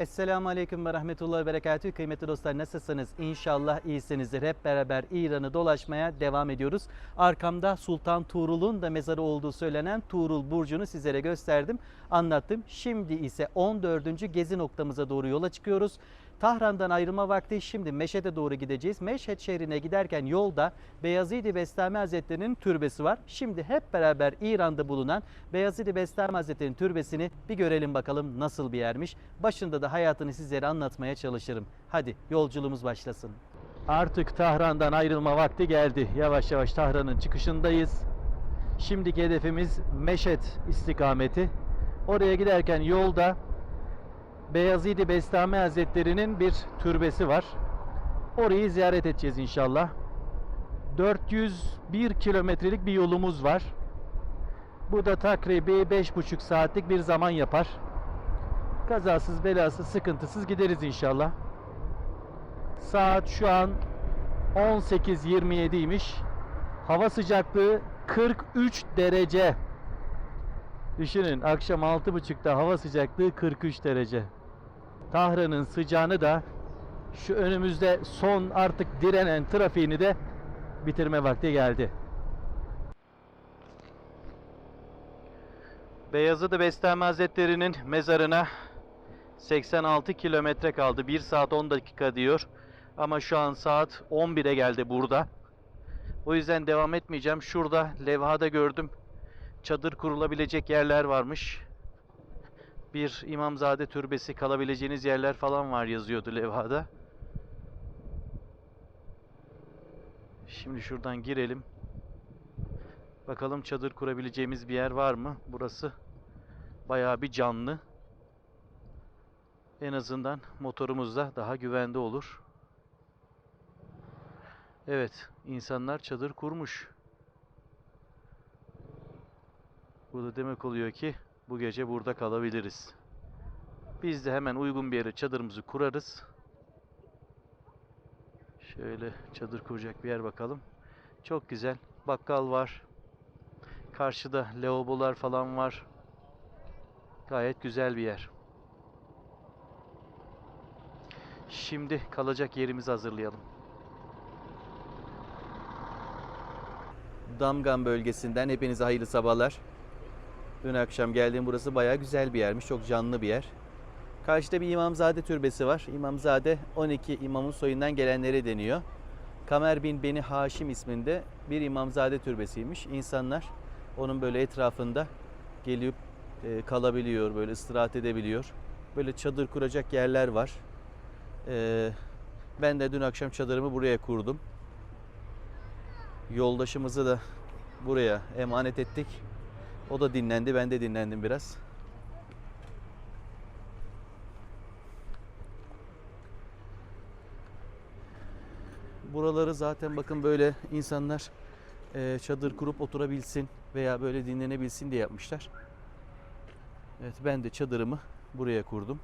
Esselamu Aleyküm ve Rahmetullahi ve Berekatühü. Kıymetli dostlar nasılsınız? İnşallah iyisinizdir. Hep beraber İran'ı dolaşmaya devam ediyoruz. Arkamda Sultan Tuğrul'un da mezarı olduğu söylenen Tuğrul Burcu'nu sizlere gösterdim, anlattım. Şimdi ise 14. gezi noktamıza doğru yola çıkıyoruz. Tahran'dan ayrılma vakti şimdi Meşhed'e doğru gideceğiz. Meşhed şehrine giderken yolda Beyazid-i Bestami Hazretleri'nin türbesi var. Şimdi hep beraber İran'da bulunan Beyazid-i Bestami Hazretleri'nin türbesini bir görelim bakalım nasıl bir yermiş. Başında da hayatını sizlere anlatmaya çalışırım. Hadi yolculuğumuz başlasın. Artık Tahran'dan ayrılma vakti geldi. Yavaş yavaş Tahran'ın çıkışındayız. Şimdiki hedefimiz Meşhed istikameti. Oraya giderken yolda Beyazid-i Bestami Hazretleri'nin bir türbesi var. Orayı ziyaret edeceğiz inşallah. 401 kilometrelik bir yolumuz var. Bu da takribi 5,5 saatlik bir zaman yapar. Kazasız belasız sıkıntısız gideriz inşallah. Saat şu an 18.27'ymiş. Hava sıcaklığı 43 derece. Düşünün akşam 6.30'da hava sıcaklığı 43 derece. Tahran'ın sıcağını da şu önümüzde son artık direnen trafiğini de bitirme vakti geldi. Beyazıt Bestami Hazretleri'nin mezarına 86 kilometre kaldı. 1 saat 10 dakika diyor. Ama şu an saat 11'e geldi burada. O yüzden devam etmeyeceğim. Şurada levhada gördüm. Çadır kurulabilecek yerler varmış. Bir İmamzade türbesi kalabileceğiniz yerler falan var yazıyordu levhada. Şimdi şuradan girelim. Bakalım çadır kurabileceğimiz bir yer var mı? Burası bayağı bir canlı. En azından motorumuzda daha güvende olur. Evet, insanlar çadır kurmuş. Bu da demek oluyor ki bu gece burada kalabiliriz. Biz de hemen uygun bir yere çadırımızı kurarız. Şöyle çadır kuracak bir yer bakalım. Çok güzel. Bakkal var. Karşıda lavabolar falan var. Gayet güzel bir yer. Şimdi kalacak yerimizi hazırlayalım. Damgan bölgesinden hepinize hayırlı sabahlar. Dün akşam geldiğim burası bayağı güzel bir yermiş. Çok canlı bir yer. Karşıda bir İmamzade türbesi var. İmamzade 12 imamın soyundan gelenleri deniyor. Kamer bin Beni Haşim isminde bir İmamzade türbesiymiş. İnsanlar onun böyle etrafında gelip e, kalabiliyor, böyle istirahat edebiliyor. Böyle çadır kuracak yerler var. E, ben de dün akşam çadırımı buraya kurdum. Yoldaşımızı da buraya emanet ettik. O da dinlendi, ben de dinlendim biraz. Buraları zaten bakın böyle insanlar e, çadır kurup oturabilsin veya böyle dinlenebilsin diye yapmışlar. Evet ben de çadırımı buraya kurdum.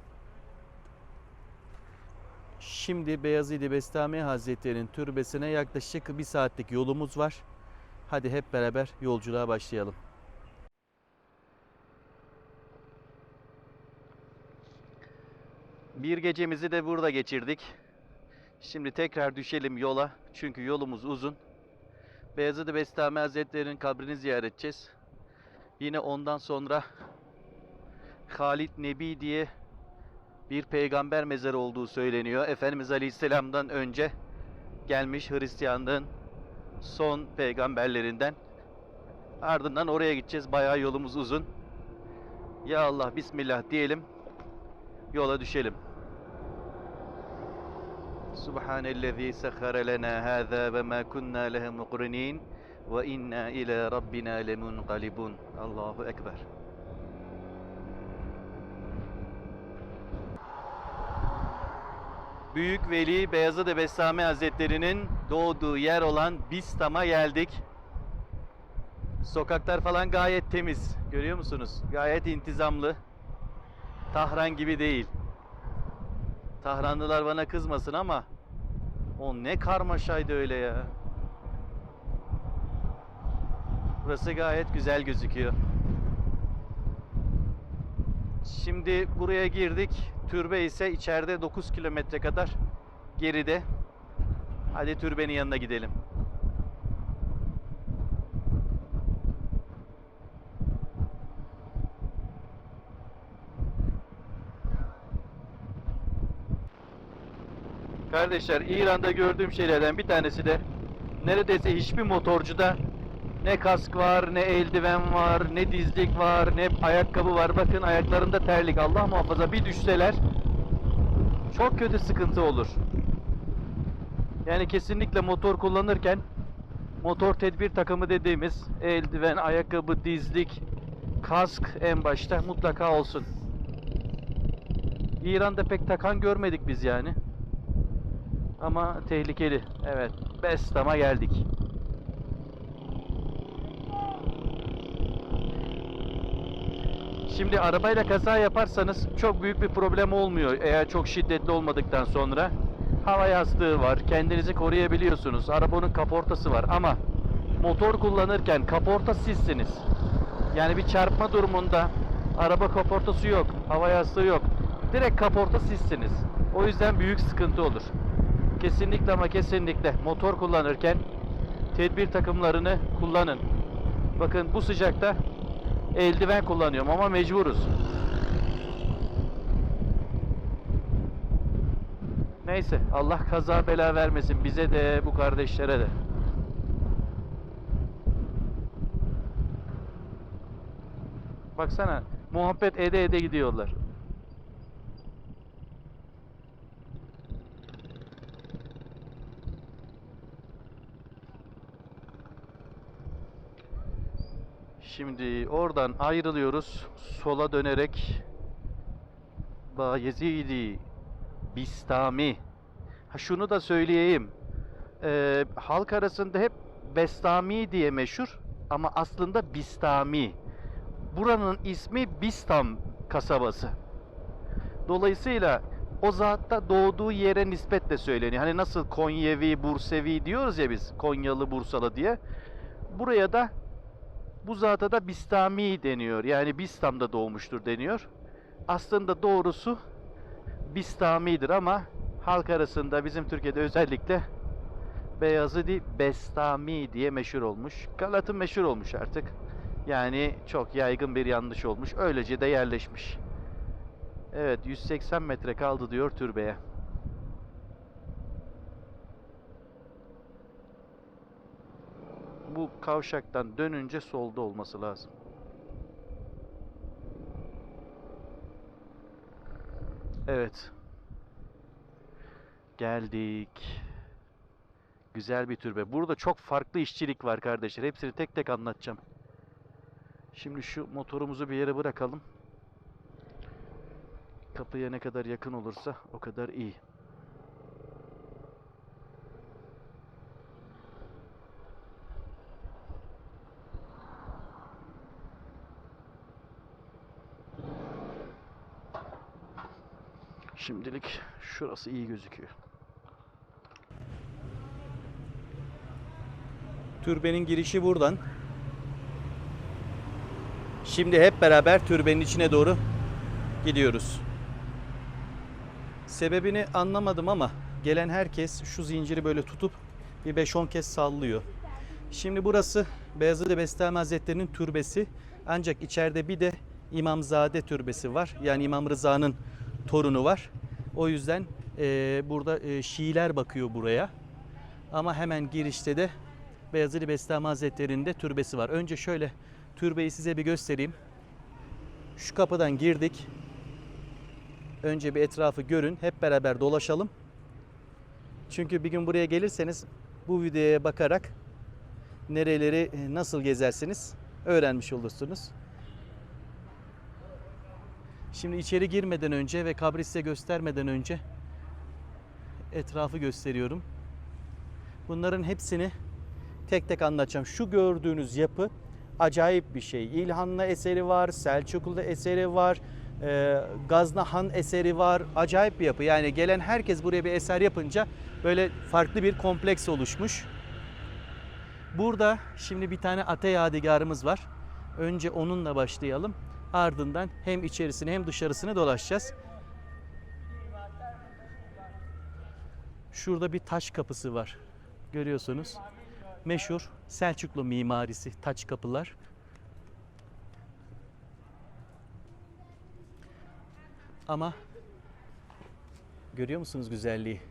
Şimdi Beyazid-i Bestami Hazretleri'nin türbesine yaklaşık bir saatlik yolumuz var. Hadi hep beraber yolculuğa başlayalım. Bir gecemizi de burada geçirdik. Şimdi tekrar düşelim yola. Çünkü yolumuz uzun. Beyazıt Bestami Hazretleri'nin kabrini ziyaret edeceğiz. Yine ondan sonra Halid Nebi diye bir peygamber mezarı olduğu söyleniyor. Efendimiz Aleyhisselam'dan önce gelmiş Hristiyanlığın son peygamberlerinden. Ardından oraya gideceğiz. Bayağı yolumuz uzun. Ya Allah Bismillah diyelim. Yola düşelim. Subhanellezi sehhare lena hâzâ ve mâ kunnâ lehe muqrinîn ve inna ilâ rabbina. Allahu Ekber. Büyük Veli Beyazıt Bestami Hazretleri'nin doğduğu yer olan Bistam'a geldik. Sokaklar falan gayet temiz. Görüyor musunuz? Gayet intizamlı. Tahran gibi değil. Tahranlılar bana kızmasın ama o ne karmaşaydı öyle ya. Burası gayet güzel gözüküyor. Şimdi buraya girdik. Türbe ise içeride 9 kilometre kadar geride. Hadi türbenin yanına gidelim. Kardeşler İran'da gördüğüm şeylerden bir tanesi de neredeyse hiçbir motorcuda ne kask var, ne eldiven var, ne dizlik var, ne ayakkabı var. Bakın ayaklarında terlik. Allah muhafaza bir düşseler çok kötü sıkıntı olur. Yani kesinlikle motor kullanırken motor tedbir takımı dediğimiz eldiven, ayakkabı, dizlik, kask en başta mutlaka olsun. İran'da pek takan görmedik biz yani. Ama tehlikeli. Evet. Bestam'a geldik. Şimdi arabayla kaza yaparsanız çok büyük bir problem olmuyor eğer çok şiddetli olmadıktan sonra. Hava yastığı var, kendinizi koruyabiliyorsunuz. Arabanın kaportası var ama motor kullanırken kaporta sizsiniz. Yani bir çarpma durumunda araba kaportası yok, hava yastığı yok. Direkt kaporta sizsiniz. O yüzden büyük sıkıntı olur. Kesinlikle ama kesinlikle motor kullanırken tedbir takımlarını kullanın. Bakın bu sıcakta eldiven kullanıyorum ama mecburuz. Neyse Allah kaza bela vermesin bize de bu kardeşlere de. Baksana muhabbet ede ede gidiyorlar. Şimdi oradan ayrılıyoruz. Sola dönerek Bayezidi Bistami. Ha şunu da söyleyeyim. Ee, halk arasında hep Bestami diye meşhur ama aslında Bistami. Buranın ismi Bistam kasabası. Dolayısıyla o zatta doğduğu yere nispetle söyleniyor. Hani nasıl Konyevi, Bursevi diyoruz ya biz. Konyalı, Bursalı diye. Buraya da bu zata da Bistami deniyor. Yani Bistam'da doğmuştur deniyor. Aslında doğrusu Bistami'dir ama halk arasında bizim Türkiye'de özellikle Beyazıdi Bestami diye meşhur olmuş. Galat'ın meşhur olmuş artık. Yani çok yaygın bir yanlış olmuş. Öylece de yerleşmiş. Evet 180 metre kaldı diyor türbeye. Bu kavşaktan dönünce solda olması lazım. Evet. Geldik. Güzel bir türbe. Burada çok farklı işçilik var kardeşler. Hepsini tek tek anlatacağım. Şimdi şu motorumuzu bir yere bırakalım. Kapıya ne kadar yakın olursa o kadar iyi. Şimdilik şurası iyi gözüküyor. Türbenin girişi buradan. Şimdi hep beraber türbenin içine doğru gidiyoruz. Sebebini anlamadım ama gelen herkes şu zinciri böyle tutup bir 5-10 kez sallıyor. Şimdi burası Beyazıt Bestami Hazretleri'nin türbesi. Ancak içeride bir de İmamzade türbesi var. Yani İmam Rıza'nın torunu var. O yüzden e, burada e, Şiiler bakıyor buraya. Ama hemen girişte de Beyazıt Bestami Hazretleri'nin türbesi var. Önce şöyle türbeyi size bir göstereyim. Şu kapıdan girdik. Önce bir etrafı görün. Hep beraber dolaşalım. Çünkü bir gün buraya gelirseniz bu videoya bakarak nereleri nasıl gezersiniz öğrenmiş olursunuz. Şimdi içeri girmeden önce ve kabri size göstermeden önce etrafı gösteriyorum. Bunların hepsini tek tek anlatacağım. Şu gördüğünüz yapı acayip bir şey. İlhanlı eseri var, Selçuklu eseri var, e, Gaznahan eseri var. Acayip bir yapı. Yani gelen herkes buraya bir eser yapınca böyle farklı bir kompleks oluşmuş. Burada şimdi bir tane ate yadigarımız var. Önce onunla başlayalım. Ardından hem içerisini hem dışarısını dolaşacağız. Şurada bir taş kapısı var. Görüyorsunuz. Meşhur Selçuklu mimarisi taç kapılar. Ama görüyor musunuz güzelliği?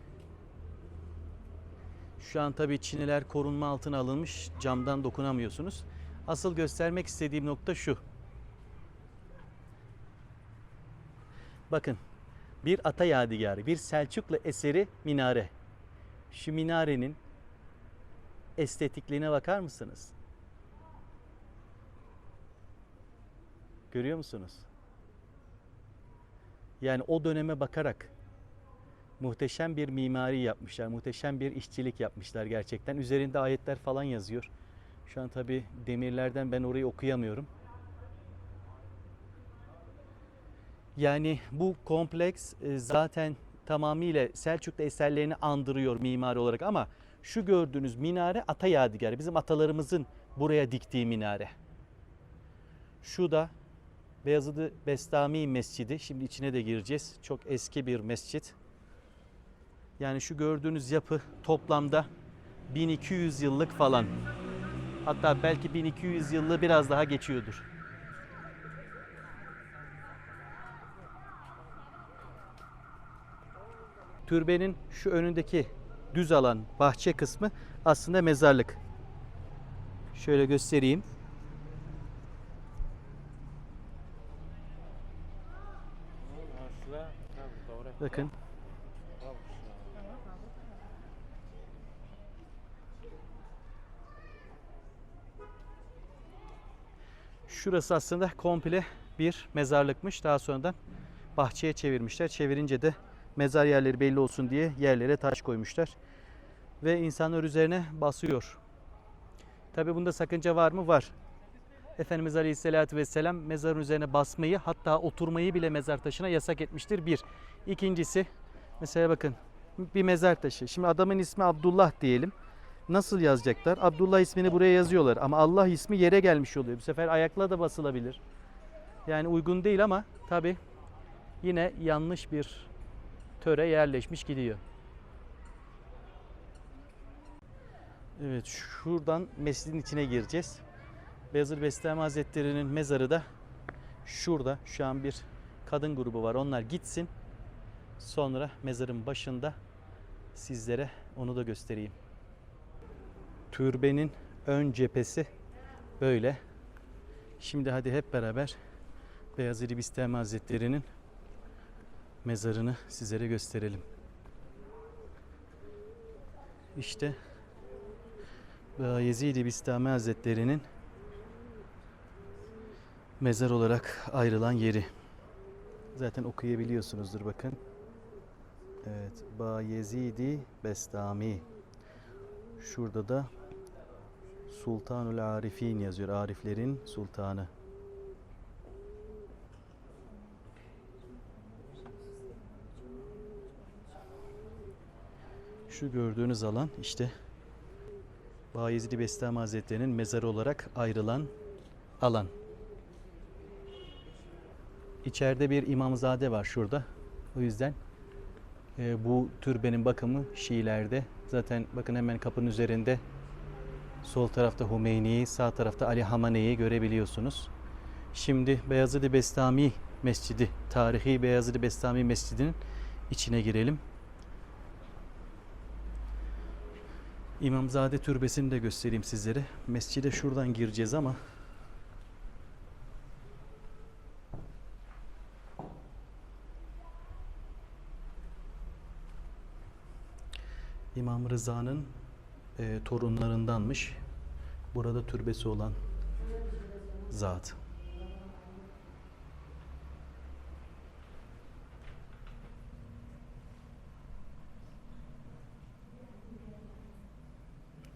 Şu an tabii çiniler korunma altına alınmış. Camdan dokunamıyorsunuz. Asıl göstermek istediğim nokta şu. Bakın bir ata yadigarı, bir Selçuklu eseri minare. Şu minarenin estetikliğine bakar mısınız? Görüyor musunuz? Yani o döneme bakarak muhteşem bir mimari yapmışlar, muhteşem bir işçilik yapmışlar gerçekten. Üzerinde ayetler falan yazıyor. Şu an tabi demirlerden ben orayı okuyamıyorum. Yani bu kompleks e, zaten tamamıyla Selçuklu eserlerini andırıyor mimari olarak ama şu gördüğünüz minare ata yadigarı. Bizim atalarımızın buraya diktiği minare. Şu da Beyazıt Bestami Mescidi. Şimdi içine de gireceğiz. Çok eski bir mescit. Yani şu gördüğünüz yapı toplamda 1200 yıllık falan. Hatta belki 1200 yıllığı biraz daha geçiyordur. Türbenin şu önündeki düz alan bahçe kısmı aslında mezarlık. Şöyle göstereyim. Bakın. Şurası aslında komple bir mezarlıkmış. Daha sonradan bahçeye çevirmişler. Çevirince de mezar yerleri belli olsun diye yerlere taş koymuşlar. Ve insanlar üzerine basıyor. Tabi bunda sakınca var mı? Var. Efendimiz Aleyhisselatü Vesselam mezarın üzerine basmayı hatta oturmayı bile mezar taşına yasak etmiştir. Bir. İkincisi mesela bakın bir mezar taşı. Şimdi adamın ismi Abdullah diyelim. Nasıl yazacaklar? Abdullah ismini buraya yazıyorlar ama Allah ismi yere gelmiş oluyor. Bu sefer ayakla da basılabilir. Yani uygun değil ama tabi yine yanlış bir töre yerleşmiş gidiyor. Evet şuradan mescidin içine gireceğiz. Beyazıt Bestami Hazretleri'nin mezarı da şurada. Şu an bir kadın grubu var. Onlar gitsin. Sonra mezarın başında sizlere onu da göstereyim. Türbenin ön cephesi böyle. Şimdi hadi hep beraber Beyazıt Bestami Hazretleri'nin mezarını sizlere gösterelim. İşte Yezid-i Bistami Hazretleri'nin mezar olarak ayrılan yeri. Zaten okuyabiliyorsunuzdur bakın. Evet. Bayezidi Bestami. Şurada da Sultanul Arifin yazıyor. Ariflerin sultanı. Şu gördüğünüz alan işte Bayezid Bestami Hazretleri'nin mezarı olarak ayrılan alan. İçeride bir imamzade var şurada. O yüzden e, bu türbenin bakımı Şiilerde. Zaten bakın hemen kapının üzerinde sol tarafta Hümeyni'yi, sağ tarafta Ali Hamane'yi görebiliyorsunuz. Şimdi Beyazıt Bestami Mescidi, tarihi Beyazıt Bestami Mescidi'nin içine girelim. İmamzade Türbesi'ni de göstereyim sizlere. Mescide şuradan gireceğiz ama İmam Rıza'nın e, torunlarındanmış. Burada türbesi olan zat.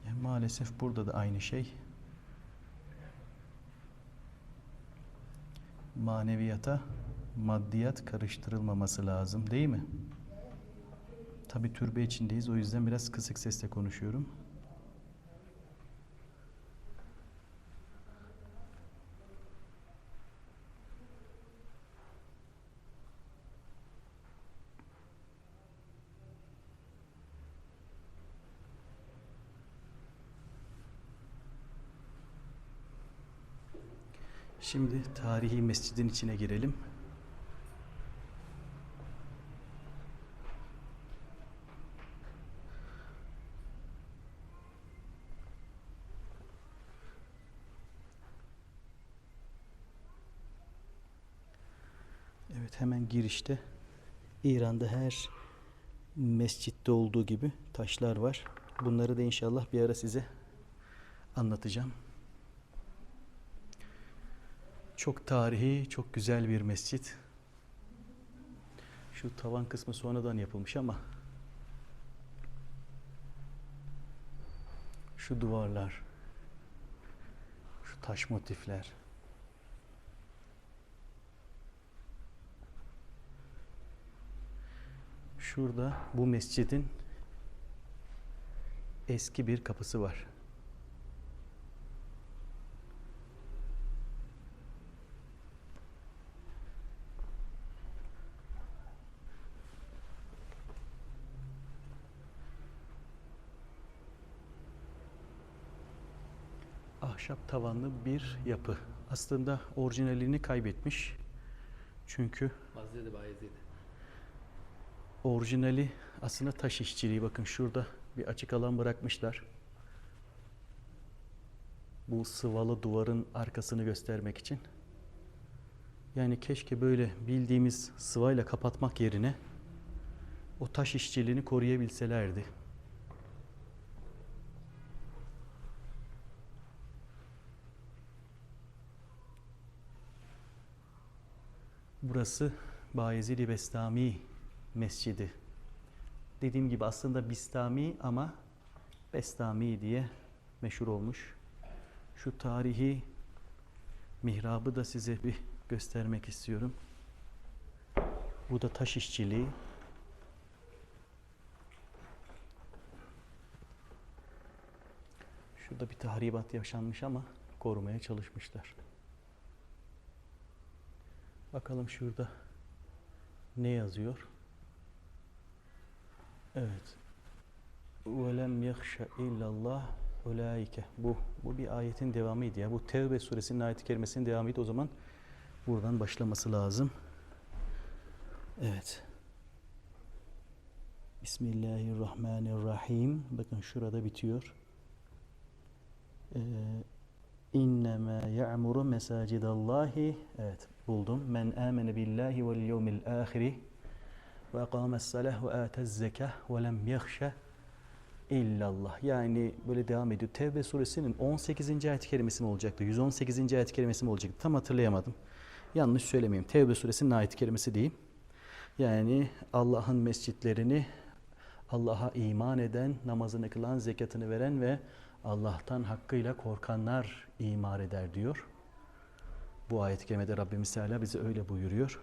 E, maalesef burada da aynı şey. Maneviyata maddiyat karıştırılmaması lazım değil mi? Tabi türbe içindeyiz o yüzden biraz kısık sesle konuşuyorum. Şimdi tarihi mescidin içine girelim. Evet hemen girişte İran'da her mescitte olduğu gibi taşlar var. Bunları da inşallah bir ara size anlatacağım. Çok tarihi, çok güzel bir mescit. Şu tavan kısmı sonradan yapılmış ama şu duvarlar, şu taş motifler. Şurada bu mescidin eski bir kapısı var. Ahşap tavanlı bir yapı. Aslında orijinalini kaybetmiş. Çünkü Hazreti Bayezid. orijinali aslında taş işçiliği. Bakın şurada bir açık alan bırakmışlar. Bu sıvalı duvarın arkasını göstermek için. Yani keşke böyle bildiğimiz sıvayla kapatmak yerine o taş işçiliğini koruyabilselerdi. Burası Bayezid-i Bestami Mescidi. Dediğim gibi aslında Bistami ama Bestami diye meşhur olmuş. Şu tarihi mihrabı da size bir göstermek istiyorum. Bu da taş işçiliği. Şurada bir tahribat yaşanmış ama korumaya çalışmışlar. Bakalım şurada ne yazıyor? Evet. وَلَمْ يَخْشَ اِلَّا اللّٰهِ اُولَٰئِكَ Bu, bu bir ayetin devamıydı ya. Bu Tevbe suresinin ayet-i kerimesinin devamıydı. O zaman buradan başlaması lazım. Evet. Bismillahirrahmanirrahim. Bakın şurada bitiyor. Ee, İnnemâ ya'muru mesacidallahi Evet buldum. Men amene billahi vel yevmil ahiri ve akames salah ve atez zekah ve lem yahşe illallah. Yani böyle devam ediyor. Tevbe suresinin 18. ayet-i kerimesi mi olacaktı? 118. ayet-i kerimesi mi olacaktı? Tam hatırlayamadım. Yanlış söylemeyeyim. Tevbe suresinin ayet-i kerimesi diyeyim. Yani Allah'ın mescitlerini Allah'a iman eden, namazını kılan, zekatını veren ve Allah'tan hakkıyla korkanlar imar eder diyor. Bu ayet-i kerimede Rabbimiz Teala bize öyle buyuruyor.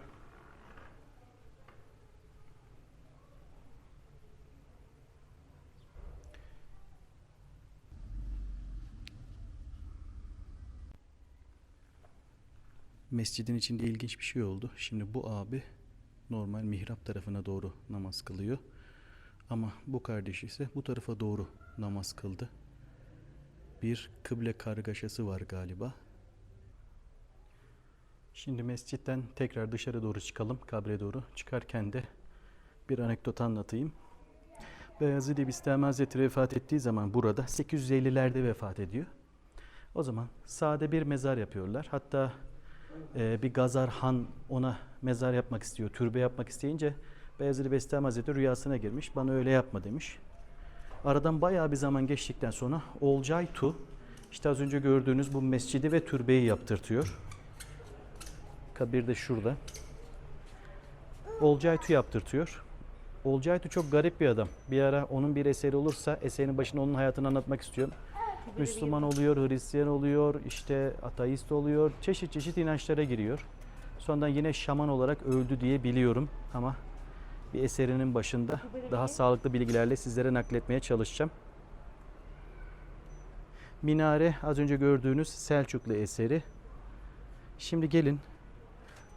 Mescidin içinde ilginç bir şey oldu. Şimdi bu abi normal mihrap tarafına doğru namaz kılıyor. Ama bu kardeş ise bu tarafa doğru namaz kıldı. Bir kıble kargaşası var galiba. Şimdi mescitten tekrar dışarı doğru çıkalım, kabre doğru. Çıkarken de bir anekdot anlatayım. Beyazıd Bistami Hazretleri vefat ettiği zaman burada 850'lerde vefat ediyor. O zaman sade bir mezar yapıyorlar. Hatta e, bir Gazar Han ona mezar yapmak istiyor, türbe yapmak isteyince Beyazıd Bestami Hazretleri rüyasına girmiş. Bana öyle yapma demiş. Aradan bayağı bir zaman geçtikten sonra Olcay Tu işte az önce gördüğünüz bu mescidi ve türbeyi yaptırtıyor. Kabir de şurada. Olcay Tu yaptırtıyor. Olcay Tu çok garip bir adam. Bir ara onun bir eseri olursa eserinin başında onun hayatını anlatmak istiyorum. Müslüman oluyor, Hristiyan oluyor, işte ateist oluyor, çeşit çeşit inançlara giriyor. Sonradan yine şaman olarak öldü diye biliyorum ama bir eserinin başında daha sağlıklı bilgilerle sizlere nakletmeye çalışacağım. Minare az önce gördüğünüz Selçuklu eseri. Şimdi gelin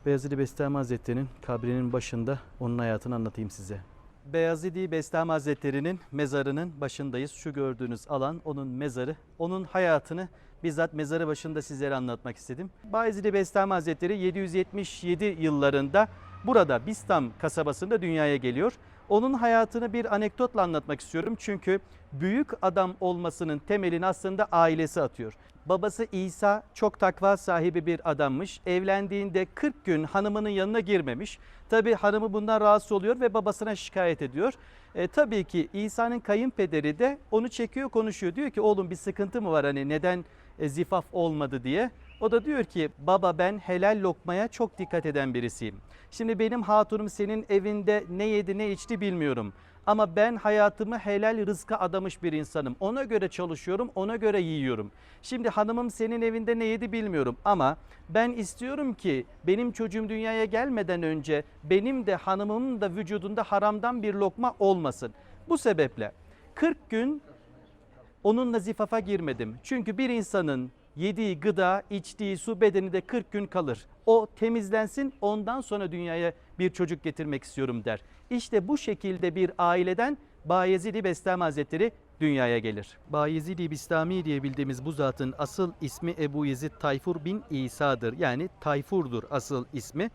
Beyazıt Bestami Hazretleri'nin kabrinin başında onun hayatını anlatayım size. Beyazidi Bestami Hazretleri'nin mezarının başındayız. Şu gördüğünüz alan onun mezarı. Onun hayatını bizzat mezarı başında sizlere anlatmak istedim. Bayezid Bestami Hazretleri 777 yıllarında burada Bistam kasabasında dünyaya geliyor. Onun hayatını bir anekdotla anlatmak istiyorum. Çünkü büyük adam olmasının temelini aslında ailesi atıyor. Babası İsa çok takva sahibi bir adammış. Evlendiğinde 40 gün hanımının yanına girmemiş. Tabi hanımı bundan rahatsız oluyor ve babasına şikayet ediyor. E, tabii ki İsa'nın kayınpederi de onu çekiyor konuşuyor. Diyor ki oğlum bir sıkıntı mı var hani neden e, zifaf olmadı diye. O da diyor ki baba ben helal lokmaya çok dikkat eden birisiyim. Şimdi benim hatunum senin evinde ne yedi ne içti bilmiyorum. Ama ben hayatımı helal rızka adamış bir insanım. Ona göre çalışıyorum, ona göre yiyorum. Şimdi hanımım senin evinde ne yedi bilmiyorum ama ben istiyorum ki benim çocuğum dünyaya gelmeden önce benim de hanımımın da vücudunda haramdan bir lokma olmasın. Bu sebeple 40 gün onunla zifafa girmedim. Çünkü bir insanın yediği gıda, içtiği su bedeninde 40 gün kalır. O temizlensin ondan sonra dünyaya bir çocuk getirmek istiyorum der. İşte bu şekilde bir aileden Bayezid-i Bestami Hazretleri dünyaya gelir. Bayezid-i Bistami diye bildiğimiz bu zatın asıl ismi Ebu Yezid Tayfur bin İsa'dır. Yani Tayfur'dur asıl ismi.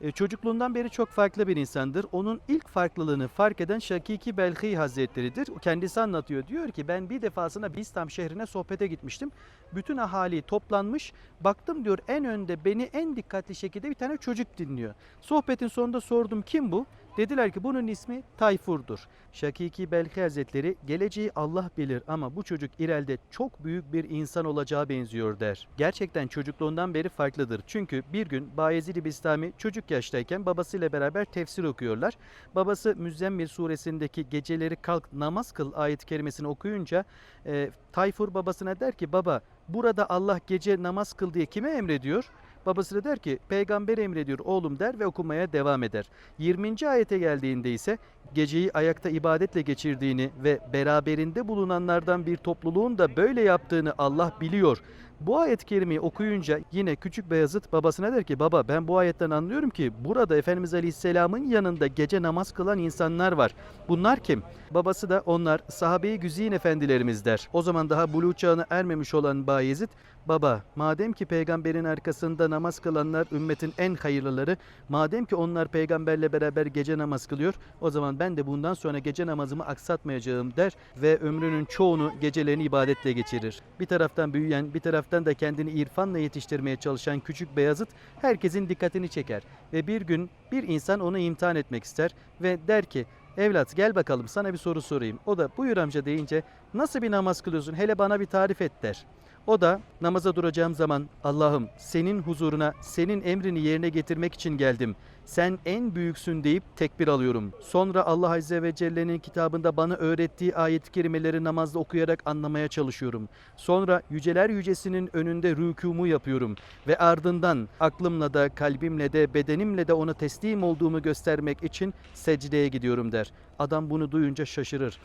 E, Çocukluğundan beri çok farklı bir insandır. Onun ilk farklılığını fark eden Şakiki Belhi Hazretleri'dir. Kendisi anlatıyor. Diyor ki ben bir defasında Bistam şehrine sohbete gitmiştim. Bütün ahali toplanmış. Baktım diyor en önde beni en dikkatli şekilde bir tane çocuk dinliyor. Sohbetin sonunda sordum kim bu? Dediler ki bunun ismi Tayfur'dur. Şakiki Belki Hazretleri geleceği Allah bilir ama bu çocuk ileride çok büyük bir insan olacağı benziyor der. Gerçekten çocukluğundan beri farklıdır. Çünkü bir gün Bayezid-i Bistami çocuk yaştayken babasıyla beraber tefsir okuyorlar. Babası Müzzemmil suresindeki geceleri kalk namaz kıl ayet-i kerimesini okuyunca e, Tayfur babasına der ki baba burada Allah gece namaz kıl diye kime emrediyor? Babası da der ki peygamber emrediyor oğlum der ve okumaya devam eder. 20. ayete geldiğinde ise geceyi ayakta ibadetle geçirdiğini ve beraberinde bulunanlardan bir topluluğun da böyle yaptığını Allah biliyor. Bu ayet-i kerimeyi okuyunca yine küçük Beyazıt babasına der ki baba ben bu ayetten anlıyorum ki burada Efendimiz Aleyhisselam'ın yanında gece namaz kılan insanlar var. Bunlar kim? Babası da onlar sahabe-i güzin efendilerimiz der. O zaman daha buluğ çağına ermemiş olan Bayezid Baba, madem ki peygamberin arkasında namaz kılanlar ümmetin en hayırlıları, madem ki onlar peygamberle beraber gece namaz kılıyor, o zaman ben de bundan sonra gece namazımı aksatmayacağım der ve ömrünün çoğunu gecelerini ibadetle geçirir. Bir taraftan büyüyen, bir taraftan da kendini irfanla yetiştirmeye çalışan küçük Beyazıt herkesin dikkatini çeker ve bir gün bir insan onu imtihan etmek ister ve der ki Evlat gel bakalım sana bir soru sorayım. O da buyur amca deyince nasıl bir namaz kılıyorsun hele bana bir tarif et der. O da namaza duracağım zaman Allah'ım senin huzuruna senin emrini yerine getirmek için geldim. Sen en büyüksün deyip tekbir alıyorum. Sonra Allah Azze ve Celle'nin kitabında bana öğrettiği ayet-i kerimeleri namazda okuyarak anlamaya çalışıyorum. Sonra yüceler yücesinin önünde rükumu yapıyorum. Ve ardından aklımla da kalbimle de bedenimle de ona teslim olduğumu göstermek için secdeye gidiyorum der. Adam bunu duyunca şaşırır.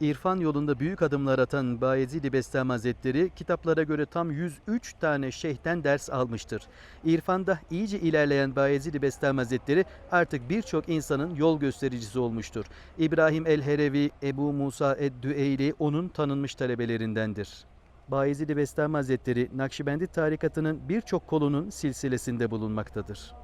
İrfan yolunda büyük adımlar atan Bayezid-i Bestami Hazretleri kitaplara göre tam 103 tane şeyhten ders almıştır. İrfanda iyice ilerleyen Bayezid-i Bestami Hazretleri artık birçok insanın yol göstericisi olmuştur. İbrahim el-Herevi, Ebu Musa ed-Düeyli onun tanınmış talebelerindendir. Bayezid-i Bestami Hazretleri Nakşibendi tarikatının birçok kolunun silsilesinde bulunmaktadır.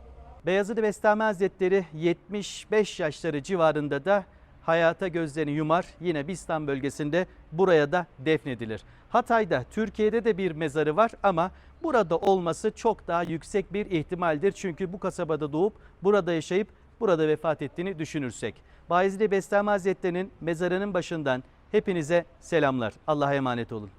Beyazıt Bestami Hazretleri 75 yaşları civarında da hayata gözlerini yumar. Yine Bistan bölgesinde buraya da defnedilir. Hatay'da, Türkiye'de de bir mezarı var ama burada olması çok daha yüksek bir ihtimaldir. Çünkü bu kasabada doğup burada yaşayıp burada vefat ettiğini düşünürsek. Bayezid Bestami Hazretleri'nin mezarının başından hepinize selamlar. Allah'a emanet olun.